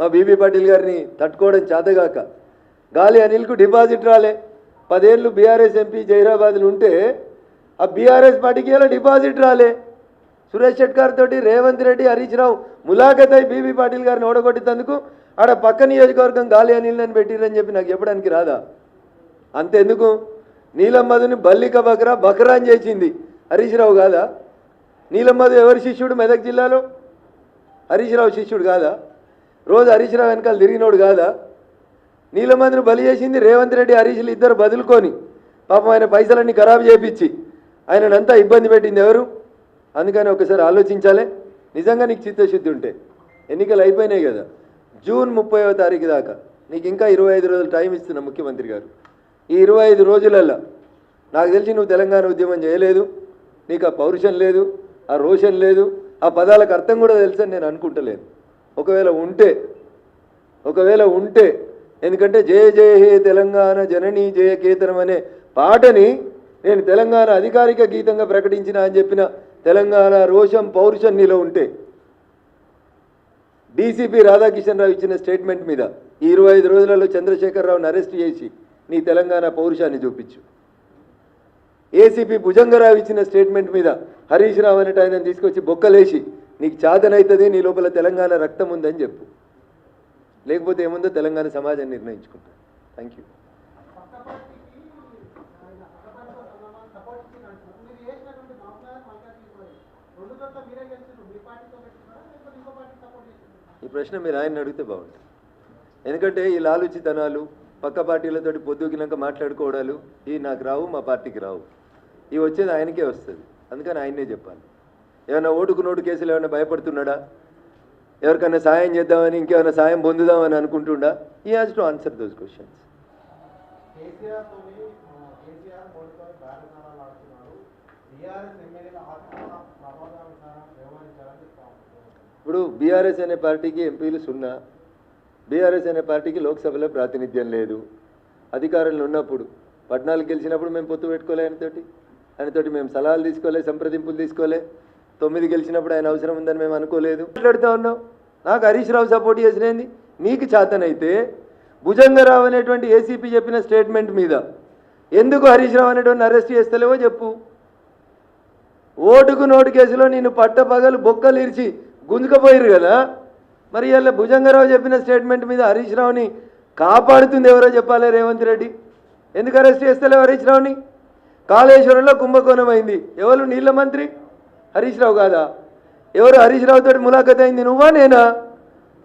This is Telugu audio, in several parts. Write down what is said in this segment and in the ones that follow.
మా బీబీ పాటిల్ గారిని తట్టుకోవడం చేతగాక. గాలి అనిల్కు డిపాజిట్ రాలే. పదేళ్ళు బీఆర్ఎస్ ఎంపీ జైరాబాద్లు ఉంటే ఆ బీఆర్ఎస్ పార్టీకి ఇలా డిపాజిట్ రాలే? సురేష్ షెట్కార్ తోటి రేవంత్ రెడ్డి హరీష్ రావు ములాఖత్ అయి బీబీ పాటిల్ గారిని ఓడగొట్టినందుకు ఆడ పక్క నియోజకవర్గం గాలి అనిల్ని పెట్టిరని చెప్పి నాకు చెప్పడానికి రాదా? అంతెందుకు? నీలమ్మధుని బల్లిక బక్రా బక్రా అని చేసింది. హరీష్ రావు కాదా? నీలమ్మధు ఎవరి శిష్యుడు మెదక్ జిల్లాలో? హరీష్ రావు శిష్యుడు కాదా? రోజు హరీష్ వెనకాల తిరిగినోడు కాదా? నీలమందిని బలి చేసింది రేవంత్ రెడ్డి హరీష్లు ఇద్దరు బదులుకొని. పాపం ఆయన పైసలన్నీ ఖరాబు చేపించి ఆయనంతా ఇబ్బంది పెట్టింది ఎవరు? అందుకని ఒకసారి ఆలోచించాలి. నిజంగా నీకు చిత్తశుద్ధి ఉంటే. ఎన్నికలు అయిపోయినాయి కదా. జూన్ ముప్పైవ తారీఖు దాకా. నీకు ఇంకా ఇరవై ఐదు రోజులు టైం ఇస్తున్నా ముఖ్యమంత్రి గారు. ఈ ఇరవై ఐదు రోజులల్లో నాకు తెలిసి నువ్వు తెలంగాణ ఉద్యమం చేయలేదు. నీకు ఆ పౌరుషం లేదు ఆ రోషన్ లేదు. ఆ పదాలకు అర్థం కూడా తెలుసని నేను అనుకుంటలేను ఒకవేళ ఉంటే ఒకవేళ ఉంటే ఎందుకంటే జయ జయ హే తెలంగాణ జననీ జయ కేతనం అనే పాటని నేను తెలంగాణ అధికారిక గీతంగా ప్రకటించిన అని చెప్పిన తెలంగాణ రోషం పౌరుషం నీలో ఉంటే డీసీపీ రాధాకిషన్ రావు ఇచ్చిన స్టేట్మెంట్ మీద ఈ ఇరవై ఐదు రోజులలో చంద్రశేఖరరావుని అరెస్ట్ చేసి నీ తెలంగాణ పౌరుషాన్ని చూపించు. ఏసీపీ భుజంగరావు ఇచ్చిన స్టేట్మెంట్ మీద హరీష్ రావు అనేట ఆయన తీసుకొచ్చి బొక్కలేసి నీకు చాదనవుతుంది నీ లోపల తెలంగాణ రక్తం ఉందని చెప్పు. లేకపోతే ఏముందో తెలంగాణ సమాజం నిర్ణయించుకుంటా థ్యాంక్ యూ ఈ ప్రశ్న మీరు ఆయన అడిగితే బాగుంటుంది. ఎందుకంటే ఈ లాలుచితనాలు పక్క పార్టీలతోటి పొద్దుకినాక మాట్లాడుకోవడాలు ఈ నాకు రావు మా పార్టీకి రావు. ఇవి వచ్చేది ఆయనకే వస్తుంది. అందుకని ఆయన్నే చెప్పాలి. ఏమైనా ఓటుకు నోటు కేసులు ఏమైనా భయపడుతున్నాడా? ఎవరికైనా సాయం చేద్దామని ఇంకేమైనా సాయం పొందుదామని అనుకుంటుండా? He has to answer those questions. ఇప్పుడు బీఆర్ఎస్ అనే పార్టీకి ఎంపీలు సున్నా. బీఆర్ఎస్ అనే పార్టీకి లోక్సభలో ప్రాతినిధ్యం లేదు. అధికారంలో ఉన్నప్పుడు పద్నాలుగు గెలిచినప్పుడు మేము పొత్తు పెట్టుకోలే ఆయనతోటి. ఆయనతోటి మేము సలహాలు తీసుకోలే సంప్రదింపులు తీసుకోలే. తొమ్మిది గెలిచినప్పుడు ఆయన అవసరం ఉందని మేము అనుకోలేదు. మాట్లాడుతూ ఉన్నాం. నాకు హరీష్ రావు సపోర్ట్ చేసినది నీకు చేతనైతే భుజంగరావు అనేటువంటి ఏసీపీ చెప్పిన స్టేట్మెంట్ మీద ఎందుకు హరీష్ రావు అనేటువంటి అరెస్ట్ చేస్తలేవో చెప్పు. ఓటుకు నోటు కేసులో నేను పట్టపగలు బొక్కలు ఇరిచి గుంజుకపోయారు కదా. మరి ఇలా భుజంగరావు చెప్పిన స్టేట్మెంట్ మీద హరీష్ రావుని కాపాడుతుంది ఎవరో చెప్పాలి రేవంత్ రెడ్డి. ఎందుకు అరెస్ట్ చేస్తలేవు హరీష్ రావుని? కాళేశ్వరంలో కుంభకోణం అయింది. ఎవరు? నీళ్ళ మంత్రి? హరీష్ రావు కాదా? ఎవరు హరీష్ రావు ములాఖత్ అయింది? నువ్వా నేనా?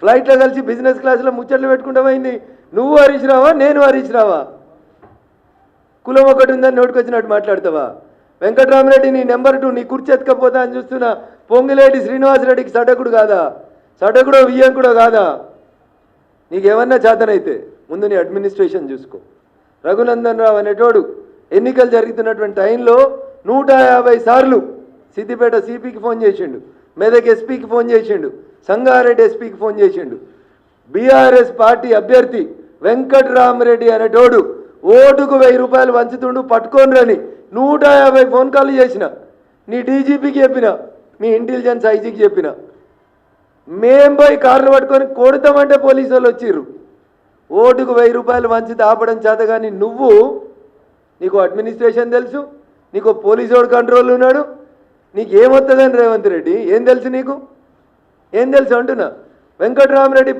ఫ్లైట్లో కలిసి బిజినెస్ క్లాస్లో ముచ్చట్లు పెట్టుకుంటామైంది నువ్వు హరీష్ రావా నేను హరీష్ రావా కులం ఒకటి ఉందని నోటుకొచ్చినట్టు మాట్లాడతావా? వెంకటరామరెడ్డి నీ నెంబర్ టూ నీ కుర్చీ ఎత్తుకపోతా అని చూస్తున్నా పొంగిలేటి శ్రీనివాసరెడ్డికి సటకుడు కాదా? సడకుడో వియ్యంకుడో కాదా? నీకేమన్నా చేతనైతే ముందు నీ అడ్మినిస్ట్రేషన్ చూసుకో. రఘునందన్ రావు అనేటోడు ఎన్నికలు జరుగుతున్నటువంటి టైంలో నూట యాభై సార్లు సిద్దిపేట సిపికి ఫోన్ చేసిండు. మెదక్ ఎస్పీకి ఫోన్ చేసిండు. సంగారెడ్డి ఎస్పీకి ఫోన్ చేసిండు. బీఆర్ఎస్ పార్టీ అభ్యర్థి వెంకట్రామరెడ్డి అనేటోడు ఓటుకు వెయ్యి రూపాయలు వంచుతుండు పట్టుకొని రని నూట యాభై ఫోన్ కాల్ చేసిన. నీ డీజీపీకి చెప్పిన మీ ఇంటెలిజెన్స్ ఐజీకి చెప్పిన. మేం పోయి కార్లు పట్టుకొని కొడతామంటే పోలీసు వాళ్ళు వచ్చిర్రు. ఓటుకు వెయ్యి రూపాయలు వంచి ఆపడం చేత కానీ నువ్వు నీకు అడ్మినిస్ట్రేషన్ తెలుసు నీకు పోలీసోడు కంట్రోల్ ఉన్నాడు. నీకు ఏమొస్తుందని రేవంత్ రెడ్డి? ఏం తెలుసు నీకు? ఏం తెలుసు అంటున్నా? వెంకట్రామరెడ్డి